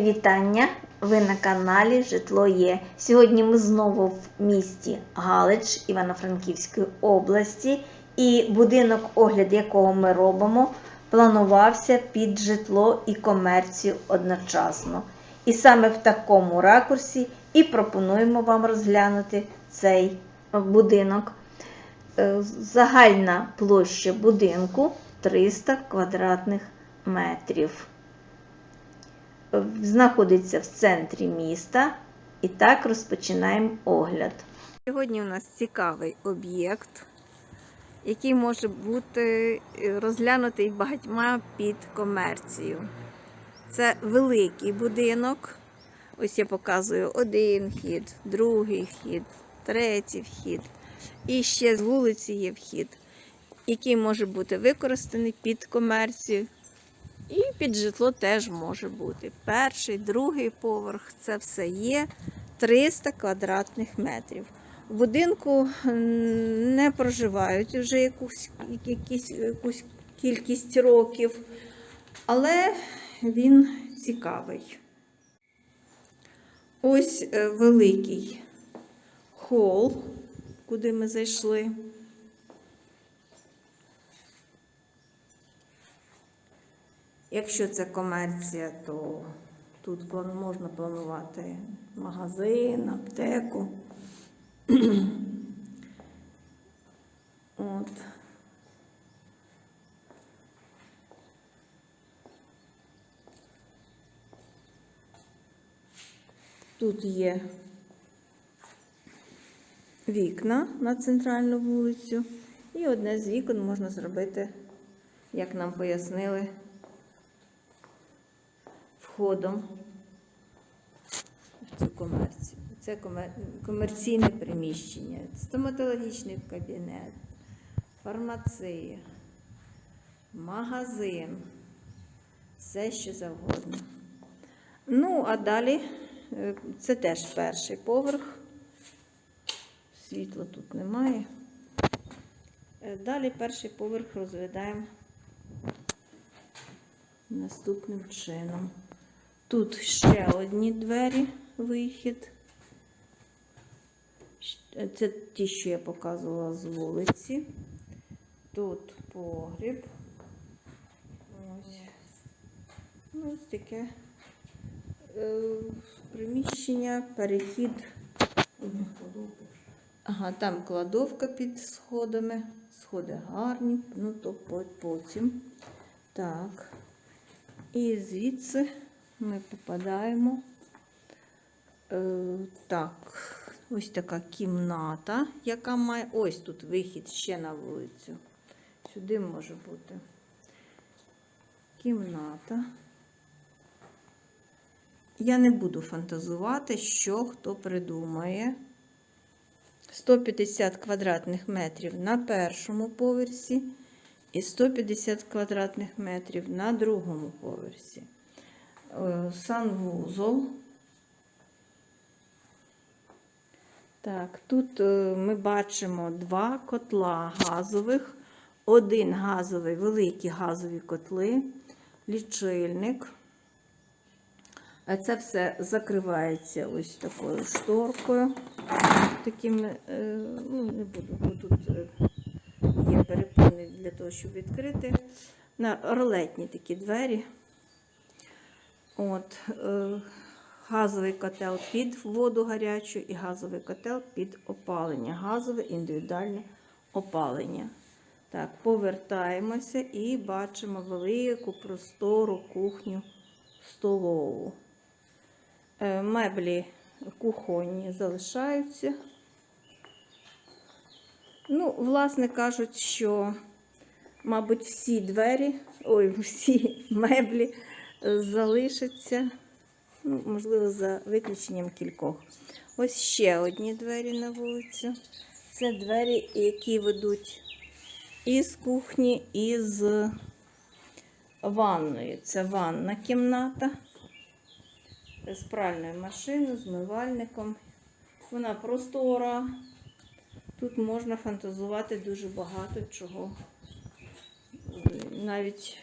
Вітання! Ви на каналі Житло Є. Сьогодні ми знову в місті Галич Івано-Франківської області, і будинок, огляд якого ми робимо, планувався під житло і комерцію одночасно. І саме в такому ракурсі і пропонуємо вам розглянути цей будинок. Е, Загальна площа будинку 300 квадратних метрів знаходиться в центрі міста. І так розпочинаємо огляд. Сьогодні у нас цікавий об'єкт, який може бути е, розглянутий багатьма під комерцію. Це великий будинок. Ось я показую один вхід, другий вхід, третій вхід. І ще з вулиці є вхід, який може бути використаний під комерцію. І під житло теж може бути. Перший, другий поверх це все є 300 квадратних метрів. В будинку не проживають вже якусь, якісь, якусь кількість років, але він цікавий. Ось е, великий хол, куди ми зайшли. Якщо це комерція, то тут можна планувати магазин, аптеку. От. Тут є вікна на центральну вулицю, і одне з вікон можна зробити, як нам пояснили, входом в цю комерцію. Це комерційне приміщення, стоматологічний кабінет, фармація, магазин, все що завгодно. Ну, а далі е, це теж перший поверх. Світла тут немає. Е, Далі перший поверх розглядаємо наступним чином. Тут ще одні двері, вихід. Це ті, що я показувала з вулиці. Тут погріб. Ось. Ну, ось таке е, приміщення, перехід. Ага, там кладовка під сходами. Сходи гарні, ну то потім. Так. І звідси ми попадаємо. Е, так, ось така кімната, яка має. Ось тут вихід ще на вулицю. Сюди може бути кімната. Я не буду фантазувати, що хто придумає. 150 квадратних метрів на першому поверсі і 150 квадратних метрів на другому поверсі. Е, Санвузол. Так, тут е, ми бачимо два котла газових, один газовий, великі газові котли, лічильник. Це все закривається ось такою шторкою. Таким, е, ну, не буду, бо тут є перепони для того, щоб відкрити. На ролетні такі двері. От, е, газовий котел під воду гарячу і газовий котел під опалення. Газове індивідуальне опалення. Так, повертаємося і бачимо велику простору кухню столову. Е, Меблі кухонні залишаються. Ну, власне кажуть, що, мабуть, всі двері, ой, всі меблі залишаться, ну, можливо, за виключенням кількох. Ось ще одні двері на вулицю. Це двері, які ведуть із кухні, і з ванною. Це ванна кімната з пральною машиною, змивальником. Вона простора. Тут можна фантазувати дуже багато чого. Навіть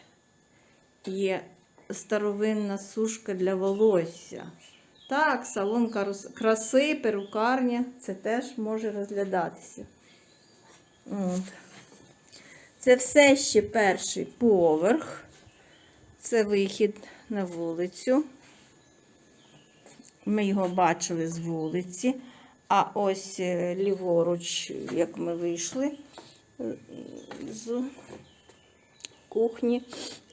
є старовинна сушка для волосся. Так, салон краси, перукарня, це теж може розглядатися. От. Це все ще перший поверх. Це вихід на вулицю. Ми його бачили з вулиці. А ось е, ліворуч, як ми вийшли е, з кухні,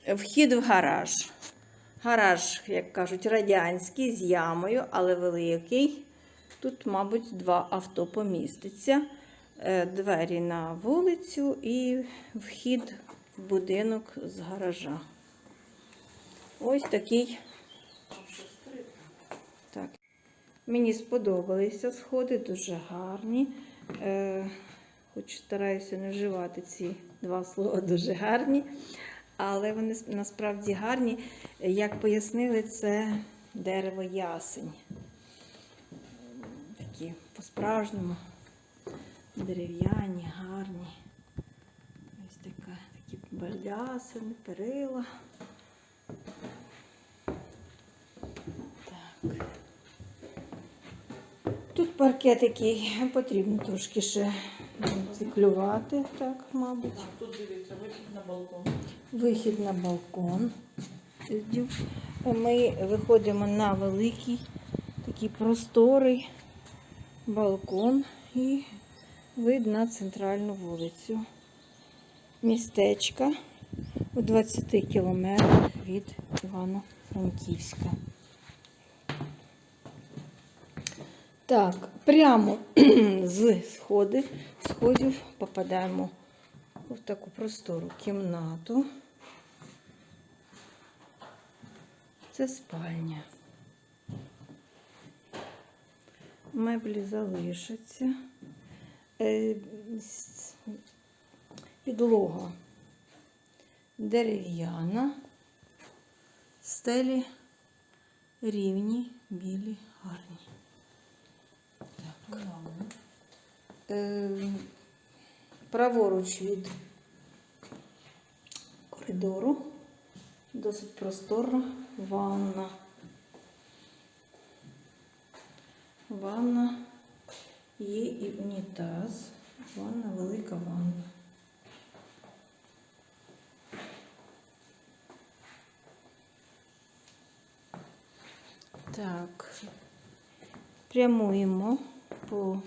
вхід в гараж. Гараж, як кажуть, радянський з ямою, але великий. Тут, мабуть, два авто поміститься. Е, Двері на вулицю і вхід в будинок з гаража. Ось такий. Так. Мені сподобалися сходи, дуже гарні. Е, хоч стараюся не вживати ці два слова дуже гарні, але вони насправді гарні. Як пояснили, це дерево ясень. Такі по-справжньому дерев'яні, гарні. Ось така, такі балясини, перила. Так. Тут паркет такий, потрібно трошки ще циклювати, так, мабуть. Тут дивіться, вихід на балкон. Вихід на балкон. Ми виходимо на великий такий просторий балкон і вид на центральну вулицю. Містечка у 20 кілометрах від Івано-Франківська. Так, прямо з сходи, сходів попадаємо в таку простору кімнату. Це спальня. Меблі залишаться. Е, Підлога дерев'яна, стелі рівні, білі, гарні. Так. Е, праворуч від коридору. Досить просторна ванна. Ванна є і унітаз. Ванна, велика ванна. Так, прямуємо по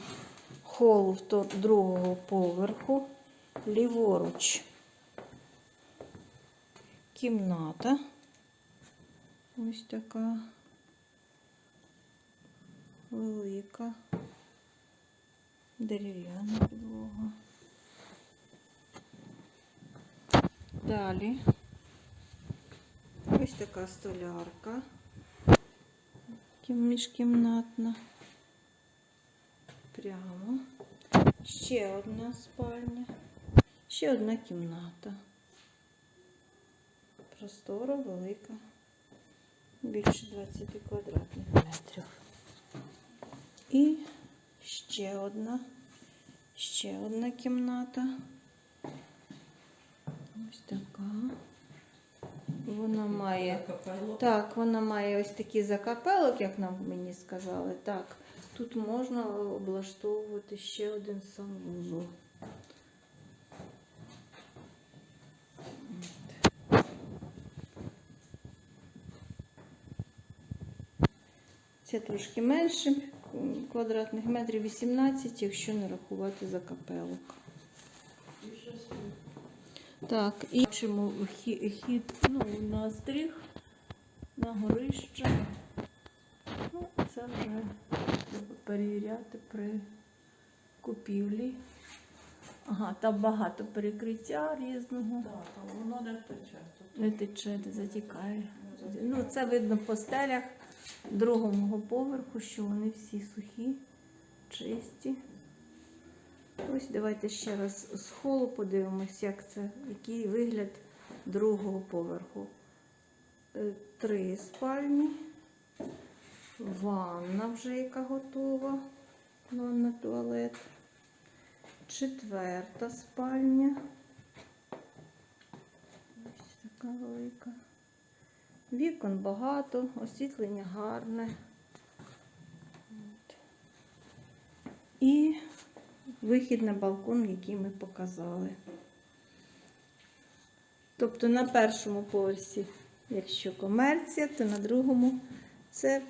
холу другого поверху, ліворуч кімната. Ось така велика дерев'яна підлога. Далі ось така столярка міжкімнатна. Прямо. Ще одна спальня, ще одна кімната. Простора велика, більше 20 квадратних метрів. І ще одна, ще одна кімната. Ось така. Вона має. Так, вона має ось такі закапелок, як нам мені сказали. Так, тут можна облаштовувати ще один санвузол. Це трошки менше, квадратних метрів 18, якщо не рахувати закапелок. І ще. Так, і бачимо хід ну, на стріх, на горище. Ну, це вже треба перевіряти при купівлі. Ага, там багато перекриття різного. Так, там воно не тече. Не тече, не затікає. Ну, це видно по стелях другого поверху, що вони всі сухі, чисті. Ось давайте ще раз з холу подивимось, як це, який вигляд другого поверху. Е, Три спальні, ванна вже яка готова, ванна туалет. Четверта спальня. Ось така велика. Вікон багато, освітлення гарне. І вихід на балкон, який ми показали. Тобто на першому поверсі, якщо комерція, то на другому це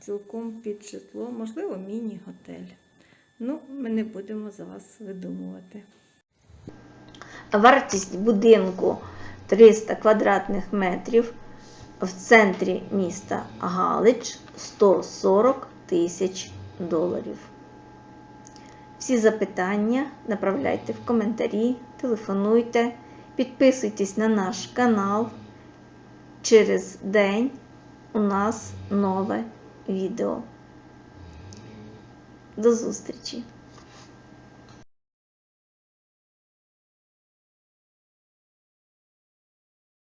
цілком під житло, можливо, міні-готель. Ну, ми не будемо за вас видумувати. Вартість будинку 300 квадратних метрів в центрі міста Галич 140 тисяч доларів. Всі запитання направляйте в коментарі, телефонуйте, підписуйтесь на наш канал. Через день у нас нове відео. До зустрічі!